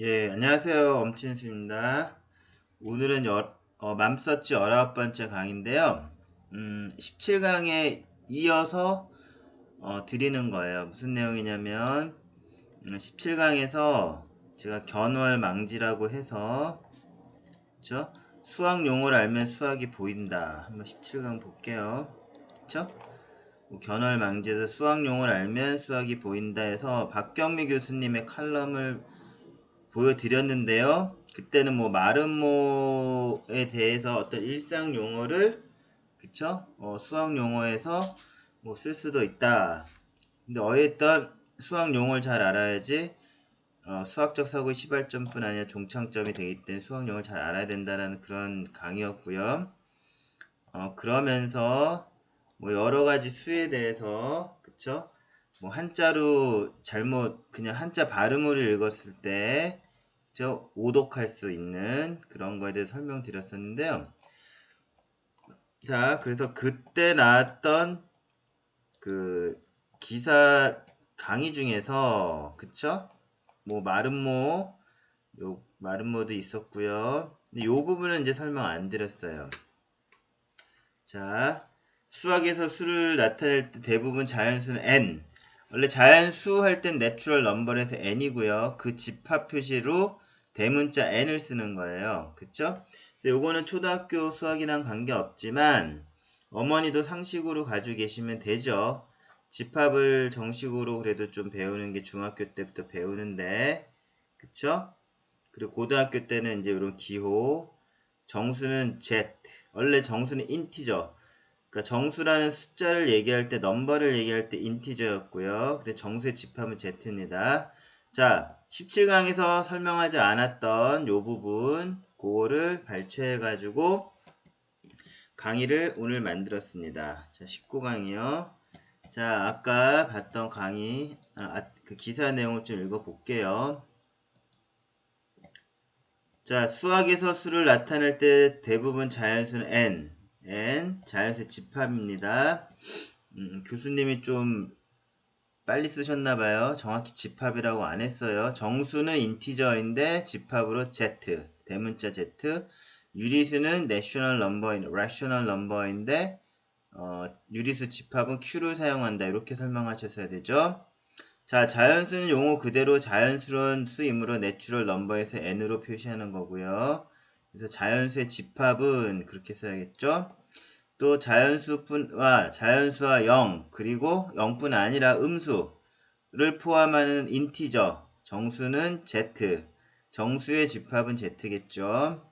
예, 안녕하세요. 엄친수입니다. 오늘은 여, 어, 맘서치 19번째 강인데요. 음, 17강에 이어서 어, 드리는 거예요. 무슨 내용이냐면 음, 17강에서 제가 견월 망지라고 해서 그쵸? 수학 용어를 알면 수학이 보인다. 한번 17강 볼게요. 그쵸? 뭐 견월 망지에서 수학 용어를 알면 수학이 보인다 해서 박경미 교수님의 칼럼을 보여드렸는데요. 그때는 뭐 마름모에 대해서 어떤 일상 용어를 그쵸? 어, 수학 용어에서 뭐 쓸 수도 있다. 근데 어쨌든 수학 용어를 잘 알아야지 어, 수학적 사고의 시발점뿐 아니라 종착점이 되기 때문에 수학 용어를 잘 알아야 된다라는 그런 강의였고요. 어, 그러면서 뭐 여러 가지 수에 대해서 그쵸? 뭐 한자로 잘못 그냥 한자 발음으로 읽었을 때저 오독할 수 있는 그런 거에 대해 설명드렸었는데요. 자, 그래서 그때 나왔던 그 기사 강의 중에서 그쵸? 뭐 마름모 요 마름모도 있었고요. 근데 요 부분은 이제 설명 안 드렸어요. 자, 수학에서 수를 나타낼 때 대부분 자연수는 n. 원래 자연수 할 땐 내추럴 넘버에서 n이고요. 그 집합 표시로 대문자 n을 쓰는 거예요. 그쵸? 요거는 초등학교 수학이랑 관계없지만 어머니도 상식으로 가지고 계시면 되죠. 집합을 정식으로 그래도 좀 배우는 게 중학교 때부터 배우는데 그쵸? 그리고 고등학교 때는 이제 이런 기호 정수는 z 원래 정수는 인티저 그러니까 정수라는 숫자를 얘기할 때 넘버를 얘기할 때 인티저였고요. 근데 정수의 집합은 z입니다. 자, 17강에서 설명하지 않았던 요 부분, 그거를 발췌해 가지고 강의를 오늘 만들었습니다. 자, 19강이요. 자, 아까 봤던 강의, 아, 아, 그 기사 내용을 좀 읽어 볼게요. 자, 수학에서 수를 나타낼 때 대부분 자연수는 n, n, 자연수의 집합입니다. 음, 교수님이 좀 빨리 쓰셨나봐요. 정확히 집합이라고 안 했어요. 정수는 인티저인데 집합으로 z, 대문자 z. 유리수는 내셔널 넘버인, rational 넘버인데 어, 유리수 집합은 q를 사용한다. 이렇게 설명하셨어야 되죠. 자, 자연수는 용어 그대로 자연스러운 수이므로 내추럴 넘버에서 n으로 표시하는 거고요. 그래서 자연수의 집합은 그렇게 써야겠죠. 또 자연수와 자연수와 0 그리고 0뿐 아니라 음수를 포함하는 인티저 정수는 z 정수의 집합은 z겠죠.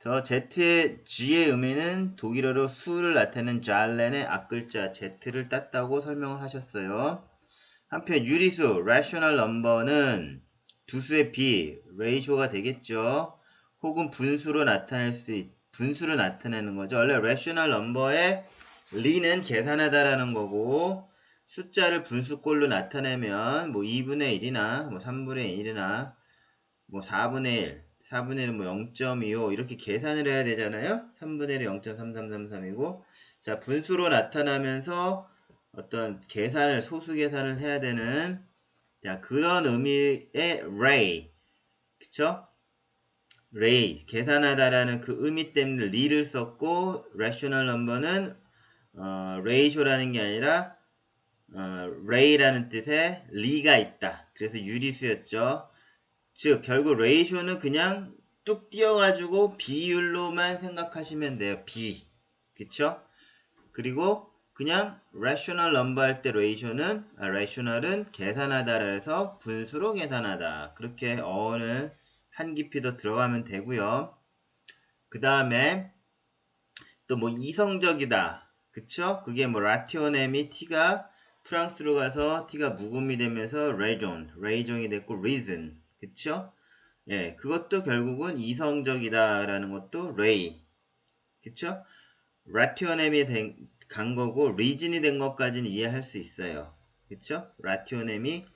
그래서 z의 g의 의미는 독일어로 수를 나타내는 잘렌의 앞글자 z를 땄다고 설명을 하셨어요. 한편 유리수 rational number는 두수의 비 레이쇼가 되겠죠. 혹은 분수로 나타낼 수도 있 분수를 나타내는 거죠. 원래 rational number의 리는 계산하다라는 거고 숫자를 분수꼴로 나타내면 뭐 2분의 1이나 뭐 3분의 1이나 뭐 4분의 1, 4분의 1은 뭐 0.25 이렇게 계산을 해야 되잖아요. 3분의 1이 0.3333이고 자 분수로 나타나면서 어떤 계산을 소수 계산을 해야 되는 자 그런 의미의 ray 그쵸? Ray 계산하다라는 그 의미 때문에 리를 썼고 rational number는 어, ratio라는 게 아니라 어, ray라는 뜻의 리가 있다. 그래서 유리수였죠. 즉 결국 ratio는 그냥 뚝 띄어가지고 비율로만 생각하시면 돼요. 비 그쵸? 그리고 그냥 rational number 할 때 ratio는 아, rational은 계산하다라 해서 분수로 계산하다. 그렇게 어원을 한 깊이 더 들어가면 되고요. 그 다음에 또 뭐 이성적이다. 그쵸? 그게 뭐 라티오넴이 t가 프랑스로 가서 t가 묵음이 되면서 레존, 레이종이 됐고 reason. 그쵸? 예, 그것도 결국은 이성적이다라는 것도 레이. 그쵸? 라티오넴이 된, 간 거고 reason이 된 것까지는 이해할 수 있어요. 그쵸? 라티오넴이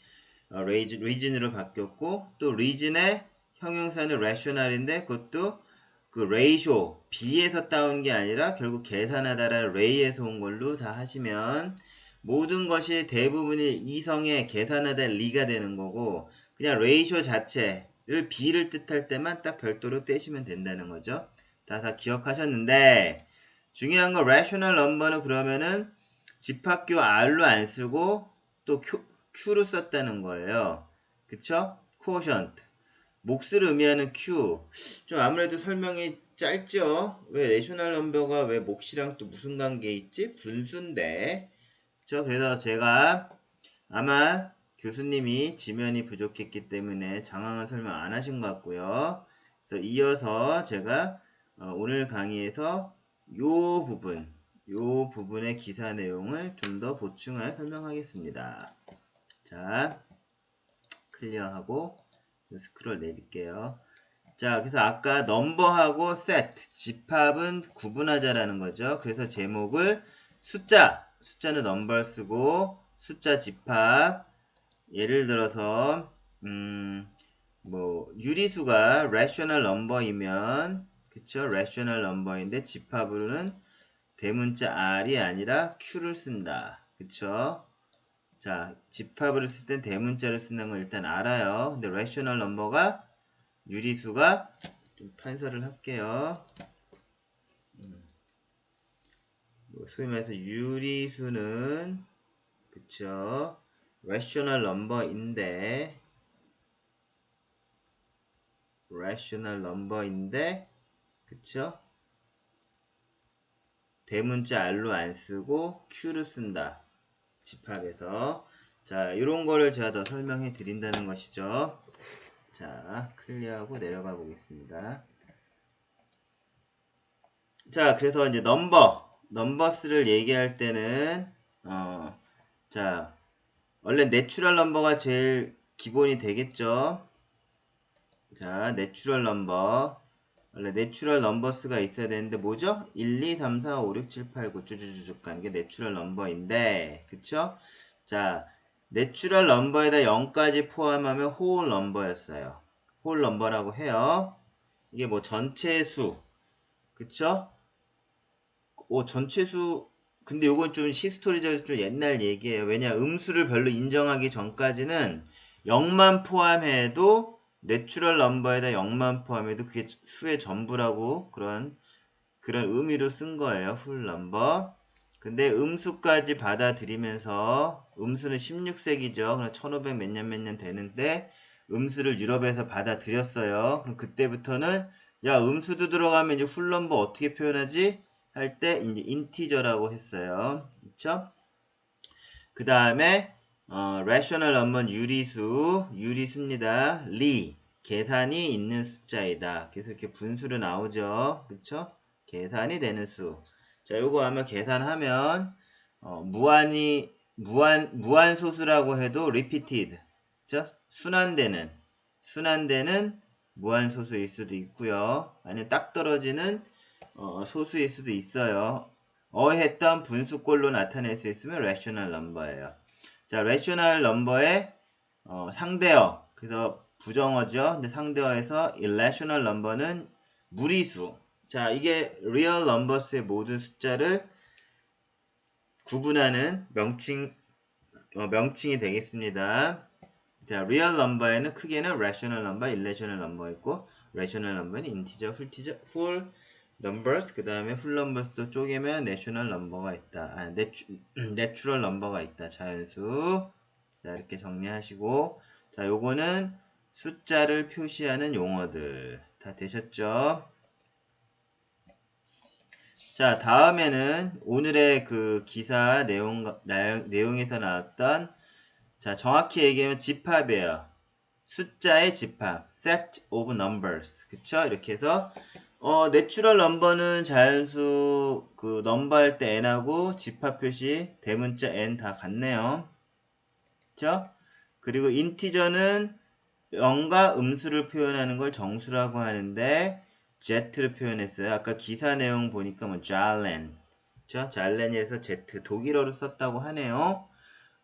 어, reason으로 바뀌었고 또 reason의 형용사는 rational인데 그것도 그 ratio, b에서 따온 게 아니라 결국 계산하다라는 ray에서 온 걸로 다 하시면 모든 것이 대부분이 이성의 계산하다 리가 되는 거고 그냥 ratio 자체 B를 B를 뜻할 때만 딱 별도로 떼시면 된다는 거죠. 다 다 기억하셨는데 중요한 건 rational number는 그러면은 집합교 R로 안 쓰고 또 Q, Q로 썼다는 거예요. 그쵸? quotient. 몫을 의미하는 Q. 좀 아무래도 설명이 짧죠? 왜 레이셔널 넘버가 왜 몫이랑 또 무슨 관계 있지? 분수인데. 그쵸? 그래서 제가 아마 교수님이 지면이 부족했기 때문에 장황한 설명 안 하신 것 같고요. 그래서 이어서 제가 어, 오늘 강의에서 요 부분, 요 부분의 기사 내용을 좀 더 보충하여 설명하겠습니다. 자, 클리어하고 스크롤 내릴게요. 자, 그래서 아까 넘버하고 set, 집합은 구분하자라는 거죠. 그래서 제목을 숫자, 숫자는 넘버 쓰고 숫자 집합 예를 들어서 음, 뭐 유리수가 rational number이면 그쵸? rational number인데 집합으로는 대문자 r이 아니라 q를 쓴다. 그쵸? 자, 집합을 쓸 땐 대문자를 쓰는 걸 일단 알아요. 근데 rational number가 유리수가 좀 판서를 할게요. 음. 뭐 소위 말해서 유리수는 그쵸? rational number인데 rational number인데 그쵸? 대문자 R로 안 쓰고 Q로 쓴다. 집합에서 자 이런 거를 제가 더 설명해 드린다는 것이죠. 자 클리어하고 내려가 보겠습니다. 자 그래서 이제 넘버 넘버스를 얘기할 때는 어 자 원래 내추럴 넘버가 제일 기본이 되겠죠. 자, 내추럴 넘버. 원래 내추럴 넘버스가 있어야 되는데 뭐죠? 1, 2, 3, 4, 5, 6, 7, 8, 9 쭉쭉쭉 가는 게 내추럴 넘버인데 그쵸? 자, 내추럴 넘버에다 0까지 포함하면 홀 넘버였어요. 홀 넘버라고 해요. 이게 뭐 전체 수 그쵸? 오, 전체 수 근데 요건 좀 시스토리적 좀 옛날 얘기예요. 왜냐 음수를 별로 인정하기 전까지는 0만 포함해도 내추럴 넘버에다 0만 포함해도 그게 수의 전부라고 그런 그런 의미로 쓴 거예요. 풀 넘버. 근데 음수까지 받아들이면서 음수는 16세기죠. 그럼 1500 몇 년 몇 년 되는데 음수를 유럽에서 받아들였어요. 그럼 그때부터는 야 음수도 들어가면 이제 풀 넘버 어떻게 표현하지? 할 때 이제 인티저라고 했어요. 그쵸? 그 다음에 어, rational number 유리수, 유리수입니다. 리, 계산이 있는 숫자이다. 그래서 이렇게 분수로 나오죠. 그쵸? 계산이 되는 수. 자, 요거 아마 계산하면 어, 무한이 무한 무한 소수라고 해도 repeated. 그쵸? 순환되는 순환되는 무한 소수일 수도 있고요. 아니면 딱 떨어지는 어, 소수일 수도 있어요. 어했던 분수꼴로 나타낼 수 있으면 rational number예요. 자, rational number의 어, 상대어. 그래서 부정어죠. 근데 상대어에서 irrational number는 무리수. 자, 이게 real numbers의 모든 숫자를 구분하는 명칭 어, 명칭이 되겠습니다. 자, real number에는 크게는 rational number, irrational number 있고 rational number는 integer, whole numbers 그 다음에 full numbers도 쪼개면 national number가 있다. 아, natural number가 있다. 자연수. 자, 이렇게 정리하시고 자, 요거는 숫자를 표시하는 용어들 다 되셨죠? 자, 다음에는 오늘의 그 기사 내용, 내용에서 나왔던 자, 정확히 얘기하면 집합이에요. 숫자의 집합. set of numbers. 그쵸? 이렇게 해서 어, 내추럴 넘버는 자연수 그 넘버 할 때 n하고 집합 표시 대문자 n 다 같네요. 그쵸? 그리고 인티저는 0과 음수를 표현하는 걸 정수라고 하는데 Z를 표현했어요. 아까 기사 내용 보니까 뭐 잘렌, 그쵸? 잘렌에서 Z 독일어로 썼다고 하네요.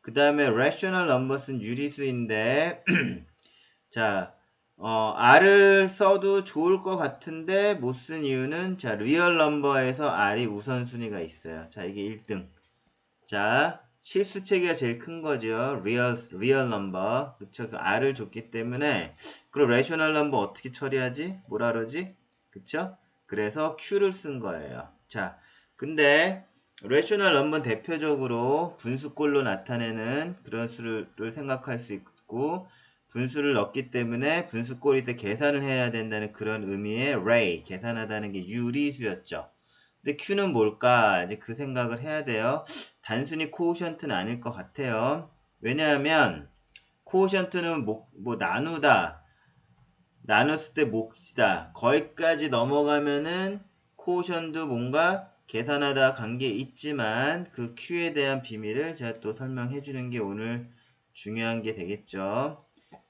그 다음에 rational numbers는 유리수인데 자 어, R을 써도 좋을 것 같은데 못 쓴 이유는 자 리얼 넘버에서 R이 우선순위가 있어요. 자 이게 1등. 자 실수 체계가 제일 큰 거죠. real real number. 그쵸? 그 r을 줬기 때문에 그럼 rational number 어떻게 처리하지? 뭐라 그러지? 그쵸? 그래서 q를 쓴 거예요. 자, 근데 rational number 대표적으로 분수꼴로 나타내는 그런 수를 생각할 수 있고 분수를 넣기 때문에 분수꼴일 때 계산을 해야 된다는 그런 의미의 ray 계산하다는 게 유리수였죠. 근데 Q는 뭘까? 이제 그 생각을 해야 돼요. 단순히 코오션트는 아닐 것 같아요. 왜냐하면 코오션트는 뭐, 뭐 나누다, 나눴을 때 몫이다. 거기까지 넘어가면은 코오션도 뭔가 계산하다 관계 있지만 그 Q에 대한 비밀을 제가 또 설명해 주는 게 오늘 중요한 게 되겠죠.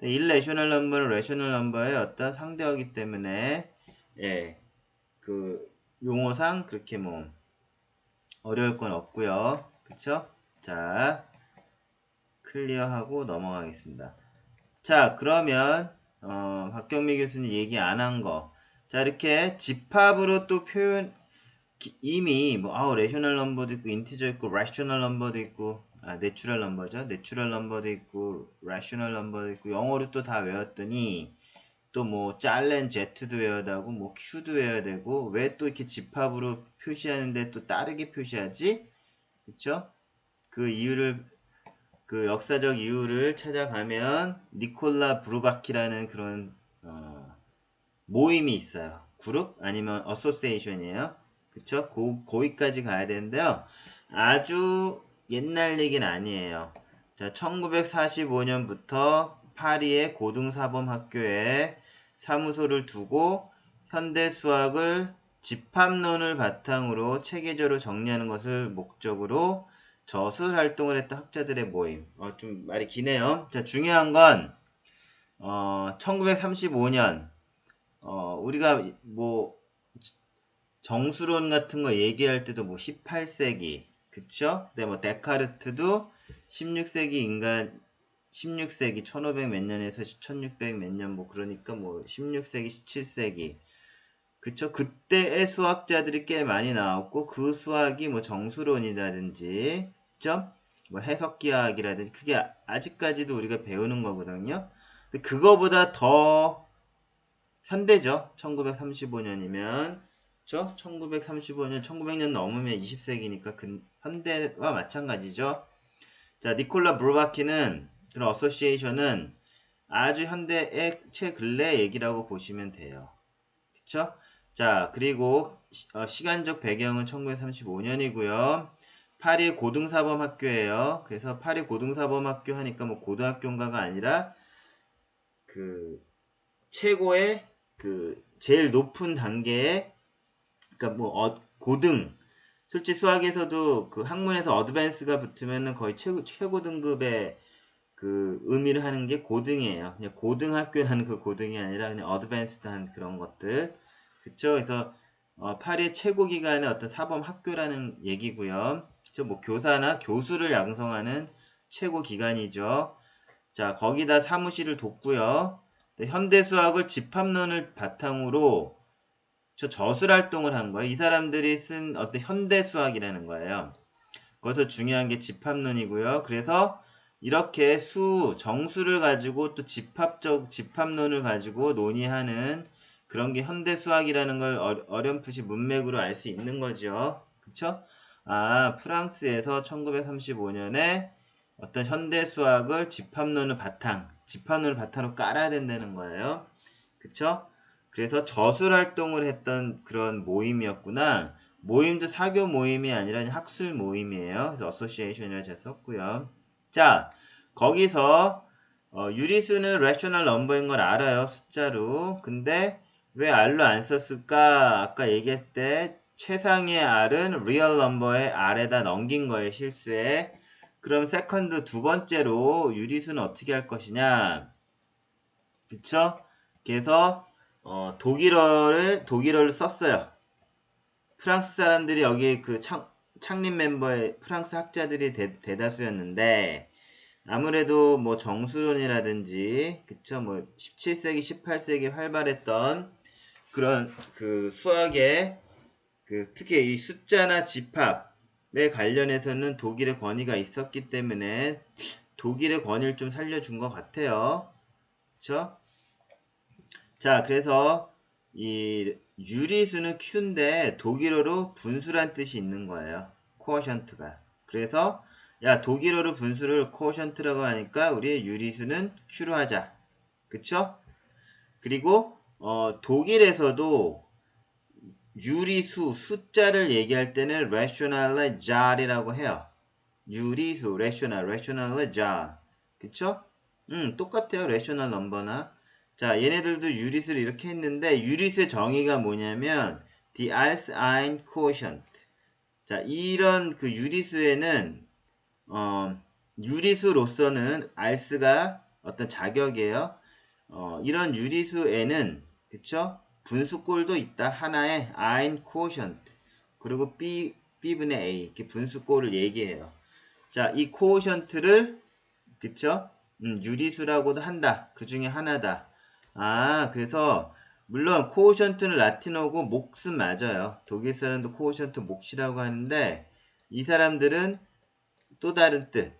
일레셔널 넘버는 레셔널 넘버의 어떤 상대어기 때문에 예, 그 용어상 그렇게 뭐 어려울 건 없고요. 그쵸? 자, 클리어하고 넘어가겠습니다. 자, 그러면 어, 박경미 교수님 얘기 안 한 거. 자, 이렇게 집합으로 또 표현 이미 뭐 아우 레셔널 넘버도 있고 인티저 있고 레셔널 넘버도 있고 아 내추럴 넘버죠. 내추럴 넘버도 있고 레셔널 넘버도 있고 영어로 또 다 외웠더니 또 뭐 짤렌 Z도 외워야 되고 뭐 Q도 외워야 되고 왜 또 이렇게 집합으로 표시하는데 또 다르게 표시하지? 그쵸? 그 이유를 그 역사적 이유를 찾아가면 니콜라 브루바키라는 그런 어, 모임이 있어요. 그룹 아니면 어소세이션이에요. 그쵸? 고, 거기까지 가야 되는데요. 아주 옛날 얘기는 아니에요. 자, 1945년부터 파리의 고등사범학교에 사무소를 두고 현대 수학을 집합론을 바탕으로 체계적으로 정리하는 것을 목적으로 저술 활동을 했던 학자들의 모임. 어, 좀 말이 기네요. 자, 중요한 건, 어, 1935년, 어, 우리가 뭐, 정수론 같은 거 얘기할 때도 뭐 18세기, 그쵸? 근데 뭐 데카르트도 16세기 인간 16세기 1500 몇 년에서 1600 몇 년 뭐 그러니까 뭐 16세기 17세기. 그쵸? 그때의 수학자들이 꽤 많이 나왔고 그 수학이 뭐 정수론이라든지 그쵸? 뭐 해석기하학이라든지 그게 아직까지도 우리가 배우는 거거든요. 근데 그거보다 더 현대죠? 1935년이면. 그쵸? 1935년 1900년 넘으면 20세기니까 그 현대와 마찬가지죠 자 니콜라 브루바키는 그런 어소시에이션은 아주 현대의 최근래 얘기라고 보시면 돼요. 그쵸? 자, 그리고 시, 어, 간적 배경은 1935년이고요. 파리 고등사범학교예요. 그래서 파리 고등사범학교 하니까 뭐 고등학교인가가 아니라 그 최고의 그 제일 높은 단계의 그러니까 뭐 어, 고등 솔직히 수학에서도 그 학문에서 어드밴스가 붙으면은 거의 최고 최고 등급의 그 의미를 하는 게 고등이에요. 그냥 고등학교라는 그 고등이 아니라 그냥 어드밴스드한 그런 것들. 그쵸? 그래서 어, 파리의 최고 기관의 어떤 사범 학교라는 얘기고요. 그쵸? 뭐 교사나 교수를 양성하는 최고 기관이죠. 자, 거기다 사무실을 뒀고요. 현대 수학을 집합론을 바탕으로 저 저술 활동을 한 거예요. 이 사람들이 쓴 어떤 현대 수학이라는 거예요. 거기서 중요한 게 집합론이고요. 그래서 이렇게 수, 정수를 가지고 또 집합적, 집합론을 가지고 논의하는 그런 게 현대 수학이라는 걸 어 렴풋이 문맥으로 알 수 있는 거죠. 그쵸? 아, 프랑스에서 1935년에 어떤 현대 수학을 집합론을 바탕, 집합론을 바탕으로 깔아야 된다는 거예요. 그쵸? 그래서 저술 활동을 했던 그런 모임이었구나. 모임도 사교 모임이 아니라 학술 모임이에요. 그래서 어소시에이션이라 제가 썼고요. 자, 거기서 어, 유리수는 rational number인 걸 알아요. 숫자로. 근데 왜 R로 안 썼을까? 아까 얘기했을 때 최상의 R은 real number의 R에다 넘긴 거예요. 실수에. 그럼 세컨드 두 번째로 유리수는 어떻게 할 것이냐? 그쵸? 그래서 어, 독일어를 독일어를 썼어요. 프랑스 사람들이 여기 그 창, 창립 멤버의 프랑스 학자들이 대, 대다수였는데 아무래도 뭐 정수론이라든지 그쵸 뭐 17세기 18세기 활발했던 그런 그 수학의 그 특히 이 숫자나 집합 관련해서는 독일의 권위가 있었기 때문에 독일의 권위를 좀 살려준 것 같아요. 그쵸? 자, 그래서 이 유리수는 Q인데 독일어로 분수란 뜻이 있는 거예요. 코어션트가. 그래서 야 독일어로 분수를 코어션트라고 하니까 우리 유리수는 Q로 하자. 그쵸? 그리고 어, 독일에서도 유리수 숫자를 얘기할 때는 rationale 잘이라고 해요. 유리수 rational rationale 잘. 그쵸? 음 똑같아요. rational number나. 자 얘네들도 유리수를 이렇게 했는데 유리수의 정의가 뭐냐면 the Alsine quotient. 자 이런 그 유리수에는 어, 유리수로서는 알스가 어떤 자격이에요. 어, 이런 유리수에는 그쵸? 분수꼴도 있다. 하나의 아인 코어션트 그리고 B, B분의 A 이렇게 분수꼴을 얘기해요. 자, 이 코어션트를 그쵸? 음, 유리수라고도 한다. 그 중에 하나다. 아, 그래서 물론 코어션트는 라틴어고 몫은 맞아요. 독일 사람도 코어션트 몫이라고 하는데 이 사람들은 또 다른 뜻,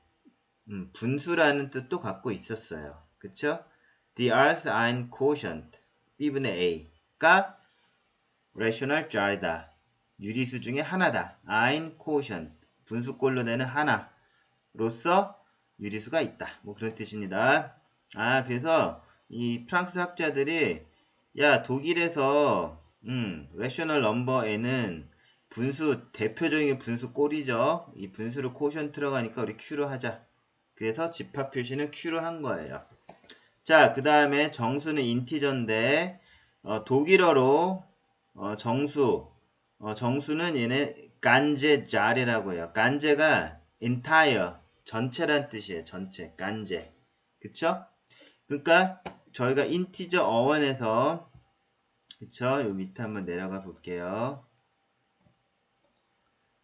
음, 분수라는 뜻도 갖고 있었어요. 그쵸? The R's ein quotient, B분의 A가 rational 잘이다. 유리수 중에 하나다. ein quotient, 분수꼴로 내는 하나로서 유리수가 있다. 뭐 그런 뜻입니다. 아, 그래서 이 프랑스 학자들이 야, 독일에서 음, rational number에는 분수 대표적인 분수 꼴이죠. 이 분수를 코션 들어가니까 우리 Q로 하자. 그래서 집합 표시는 Q로 한 거예요. 자, 그 다음에 정수는 인티저인데 어, 독일어로 어, 정수 어, 정수는 얘네 간제 자리라고 해요. 간제가 entire 전체란 뜻이에요. 전체 간제 그쵸? 그러니까 저희가 인티저 어원에서 그쵸? 요 밑에 한번 내려가 볼게요.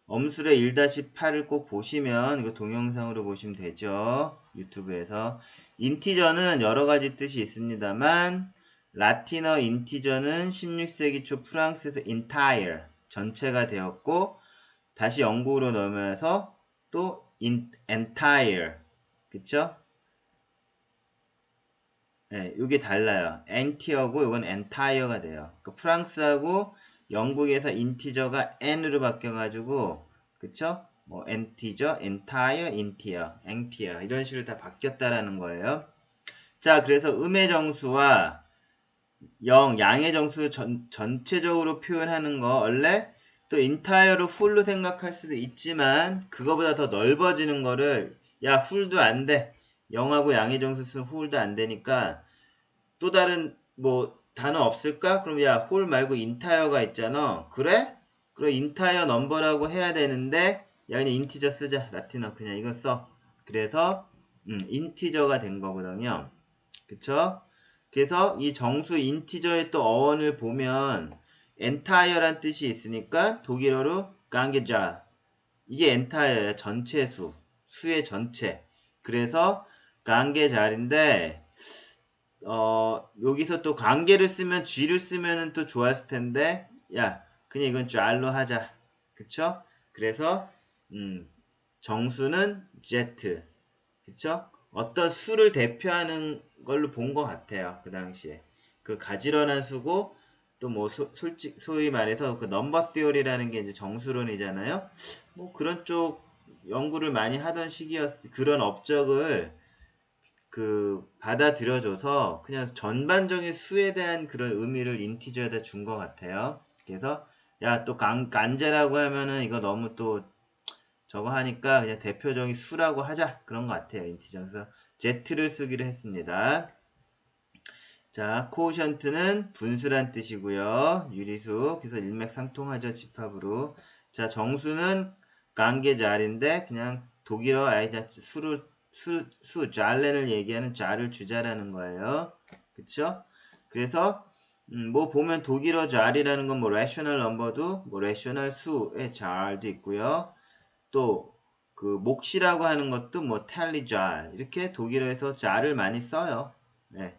엄술의 1-8을 꼭 보시면 이거 동영상으로 보시면 되죠. 유튜브에서 인티저는 여러 가지 뜻이 있습니다만 라틴어 인티저는 16세기 초 프랑스에서 entire 전체가 되었고 다시 영국으로 넘어서 또 in, entire 그쵸? 네, 이게 달라요. 엔티어고 이건 entire가 돼요. 그 프랑스하고 영국에서 인티저가 n으로 바뀌어가지고 그쵸? 뭐 엔티저, entire, intier, entire 이런 식으로 다 바뀌었다라는 거예요. 자, 그래서 음의 정수와 영, 양의 정수 전, 전체적으로 표현하는 거 원래 또 인타이어로 풀로 생각할 수도 있지만 그거보다 더 넓어지는 거를 야 훌도 안 돼. 영하고 양의 정수 쓰면 훌도 안 되니까 또 다른 뭐 단어 없을까? 그럼 야, 홀 말고 인타이어가 있잖아. 그래? 그럼 인타이어 넘버라고 해야 되는데 야, 그냥 인티저 쓰자. 라틴어 그냥 이거 써. 그래서 음, 인티저가 된 거거든요. 그쵸? 그래서 이 정수 인티저의 또 어원을 보면 엔타이어란 뜻이 있으니까 독일어로 깡게자 이게 엔타이어야 전체 수 수의 전체 그래서 깡게잘인데 어, 여기서 또 관계를 쓰면 G를 쓰면은 또 좋았을 텐데, 야, 그냥 이건 잘로 하자. 그쵸? 그래서, 음, 정수는 Z. 그쵸? 어떤 수를 대표하는 걸로 본 것 같아요. 그 당시에. 그 가지런한 수고, 또 뭐, 솔직, 소위 말해서 그 넘버 시오리라는 게 이제 정수론이잖아요. 뭐 그런 쪽 연구를 많이 하던 시기였, 그런 업적을 그 받아들여줘서 그냥 전반적인 수에 대한 그런 의미를 인티저에다 준 것 같아요. 그래서 야 또 간제라고 하면은 이거 너무 또 저거 하니까 그냥 대표적인 수라고 하자 그런 것 같아요. 인티저 그래서 Z를 쓰기로 했습니다. 자, 코션트는 분수란 뜻이고요. 유리수. 그래서 일맥상통하죠. 집합으로. 자, 정수는 관계자리인데 그냥 독일어 아이자 수를 수, 수, 잘렌을 얘기하는 자를 주자라는 거예요. 그쵸? 그래서, 음, 뭐 보면 독일어 잘이라는 건 뭐 rational number도 뭐 rational 수의 잘도 있고요. 또, 그 몫이라고 하는 것도 뭐 tally 잘 이렇게 독일어에서 잘을 많이 써요. 네.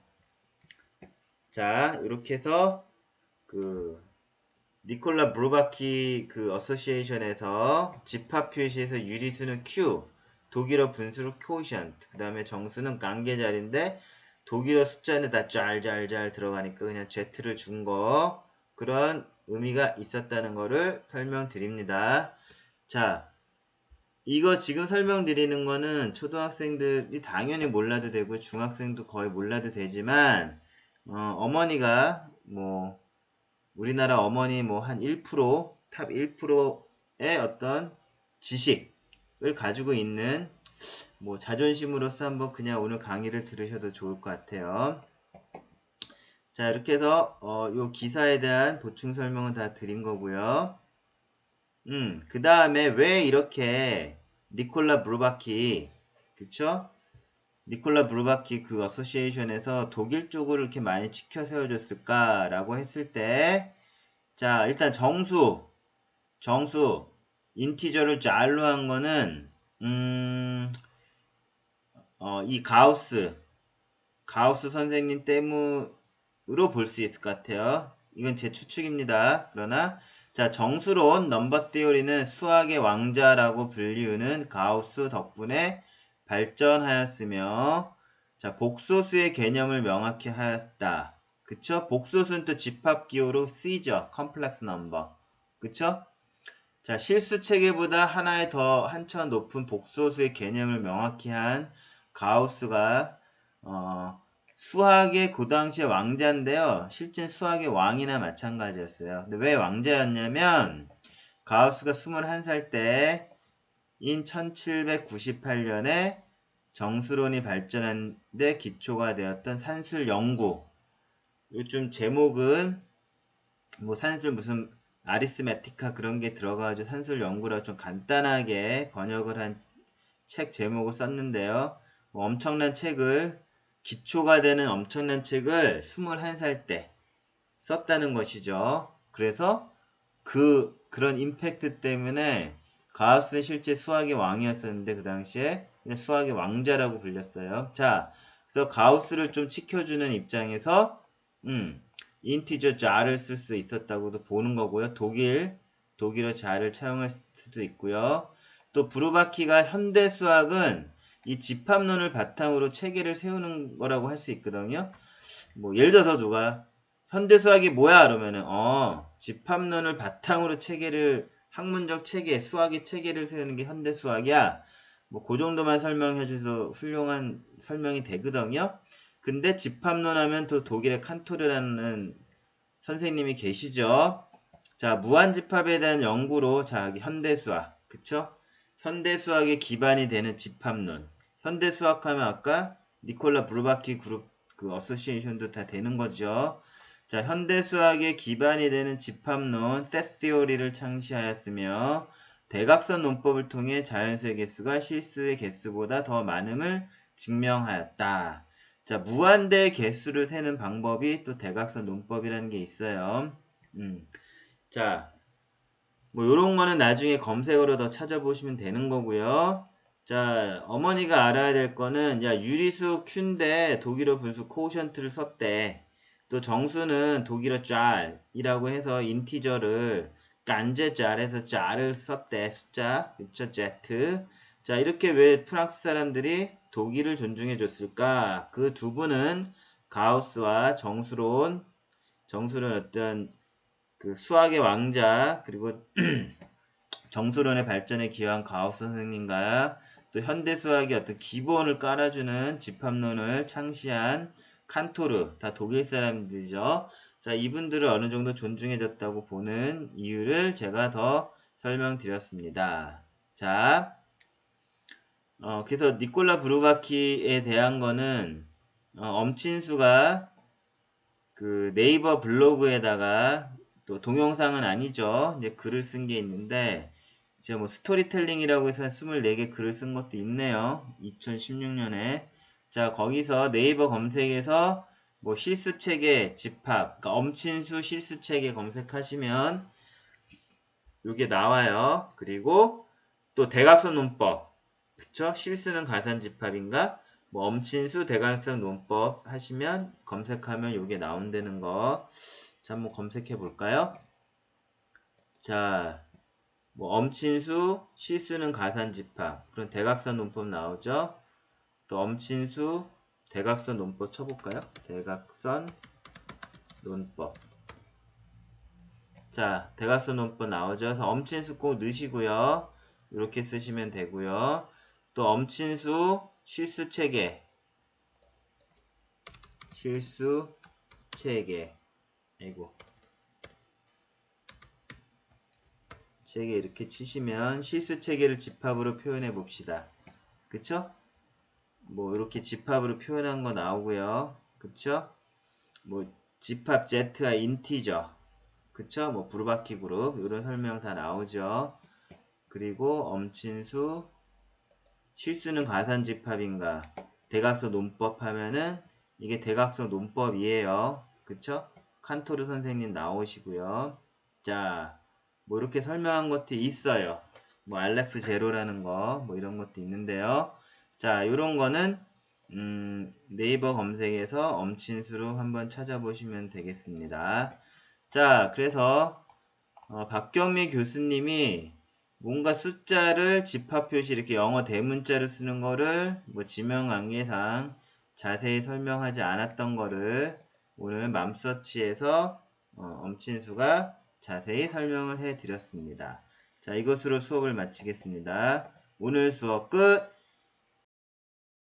자, 이렇게 해서 그 니콜라 브루바키 그 어소시에이션에서 집합 표시에서 유리수는 Q, 독일어 분수로 퀘오션트, 그 다음에 정수는 관계자리인데 독일어 숫자는 다 짤짤짤 들어가니까 그냥 Z를 준 거 그런 의미가 있었다는 거를 설명드립니다. 자, 이거 지금 설명드리는 거는 초등학생들이 당연히 몰라도 되고 중학생도 거의 몰라도 되지만 어, 머니가뭐 우리나라 어머니 뭐 한 1%, 탑 1%의 어떤 지식 을 가지고 있는 뭐 자존심으로서 한번 그냥 오늘 강의를 들으셔도 좋을 것 같아요. 자 이렇게 해서 어, 요 기사에 대한 보충 설명은 다 드린 거고요. 음, 그 다음에 왜 이렇게 니콜라 브루바키 그쵸? 니콜라 브루바키 그 어소시에이션에서 독일 쪽을 이렇게 많이 지켜 세워줬을까라고 했을 때, 자, 일단 정수, 정수, 인티저를 잘로 한 거는, 음, 어, 이 가우스, 가우스 선생님 때문으로 볼 수 있을 것 같아요. 이건 제 추측입니다. 그러나, 자, 정수로운 넘버 티오리는 수학의 왕자라고 불리우는 가우스 덕분에 발전하였으며 자 복소수의 개념을 명확히 하였다. 그쵸? 복소수는 또 집합기호로 C죠. 컴플렉스 넘버. 그쵸? 자 실수 체계보다 하나의 더 한천 높은 복소수의 개념을 명확히 한 가우스가 어, 수학의 그 당시에 왕자인데요. 실제 수학의 왕이나 마찬가지였어요. 근데 왜 왕자였냐면 가우스가 21살 때 인 1798년에 정수론이 발전한 데 기초가 되었던 산술 연구. 요즘 제목은 뭐 산술 무슨 아리스메티카 그런 게 들어가가지고 산술 연구라고 좀 간단하게 번역을 한 책 제목을 썼는데요. 뭐 엄청난 책을 기초가 되는 엄청난 책을 21살 때 썼다는 것이죠. 그래서 그 그런 임팩트 때문에 가우스는 실제 수학의 왕이었었는데 그 당시에 수학의 왕자라고 불렸어요. 자, 그래서 가우스를 좀 지켜주는 입장에서 음, 인티저 자를 쓸 수 있었다고도 보는 거고요. 독일 독일어 자를 차용할 수도 있고요. 또 브루바키가 현대 수학은 이 집합론을 바탕으로 체계를 세우는 거라고 할 수 있거든요. 뭐 예를 들어서 누가 현대 수학이 뭐야 그러면은 어 집합론을 바탕으로 체계를 학문적 체계, 수학의 체계를 세우는 게 현대 수학이야. 뭐, 그 정도만 설명해 줘서 훌륭한 설명이 되거든요. 근데 집합론 하면 또 독일의 칸토르라는 선생님이 계시죠. 자, 무한집합에 대한 연구로, 자, 현대 수학. 그쵸? 현대 수학의 기반이 되는 집합론. 현대 수학 하면 아까 니콜라 브루바키 그룹 그 어소시에이션도 다 되는 거죠. 자, 현대 수학의 기반이 되는 집합론 세티오리를 창시하였으며 대각선 논법을 통해 자연수의 개수가 실수의 개수보다 더 많음을 증명하였다. 자, 무한대 개수를 세는 방법이 또 대각선 논법이라는 게 있어요. 음. 자, 뭐 요런 거는 나중에 검색어로 더 찾아보시면 되는 거고요. 자, 어머니가 알아야 될 거는 야, 유리수 Q인데 독일어 분수 코오션트를 썼대. 또 정수는 독일어 짤이라고 해서 인티저를 깐제 짤에서 짤을 썼대 숫자 그쵸 Z 자 이렇게 왜 프랑스 사람들이 독일을 존중해 줬을까 그 두 분은 가우스와 정수론 정수론 어떤 그 수학의 왕자 그리고 정수론의 발전에 기여한 가우스 선생님과 또 현대 수학의 어떤 기본을 깔아주는 집합론을 창시한 칸토르 다 독일 사람들이죠. 자 이분들을 어느 정도 존중해 줬다고 보는 이유를 제가 더 설명드렸습니다. 자 어, 그래서 니콜라 브루바키에 대한 거는 어, 엄친수가 그 네이버 블로그에다가 또 동영상은 아니죠. 이제 글을 쓴 게 있는데 제가 뭐 스토리텔링이라고 해서 24개 글을 쓴 것도 있네요. 2016년에 자, 거기서 네이버 검색에서 뭐 실수체계 집합, 그러니까 엄친수 실수체계 검색하시면 이게 나와요. 그리고 또 대각선 논법. 그쵸? 실수는 가산집합인가? 뭐 엄친수 대각선 논법 하시면 검색하면 이게 나온다는 거. 자, 한번 검색해 볼까요? 자, 뭐 엄친수, 실수는 가산집합. 그런 대각선 논법 나오죠? 또 엄친수, 대각선 논법 쳐볼까요? 대각선 논법. 자, 대각선 논법 나오죠? 그래서 엄친수 꼭 넣으시고요. 이렇게 쓰시면 되고요. 또 엄친수, 실수 체계. 실수 체계. 아이고. 체계 이렇게 치시면 실수 체계를 집합으로 표현해 봅시다. 그쵸? 뭐 이렇게 집합으로 표현한 거 나오고요. 그쵸? 뭐 집합 Z와 인티저. 그쵸? 뭐 부르바퀴 그룹 이런 설명 다 나오죠. 그리고 엄친수 실수는 가산 집합인가? 대각선 논법 하면은 이게 대각선 논법이에요. 그쵸? 칸토르 선생님 나오시고요. 자, 뭐 이렇게 설명한 것도 있어요. 뭐 알레프 제로라는 거, 뭐 이런 것도 있는데요. 자, 요런 거는 음, 네이버 검색에서 엄친수로 한번 찾아보시면 되겠습니다. 자, 그래서 어, 박경미 교수님이 뭔가 숫자를 집합 표시 이렇게 영어 대문자를 쓰는 거를 뭐 지명 관계상 자세히 설명하지 않았던 거를 오늘 맘서치에서 어, 엄친수가 자세히 설명을 해 드렸습니다. 자, 이것으로 수업을 마치겠습니다. 오늘 수업 끝!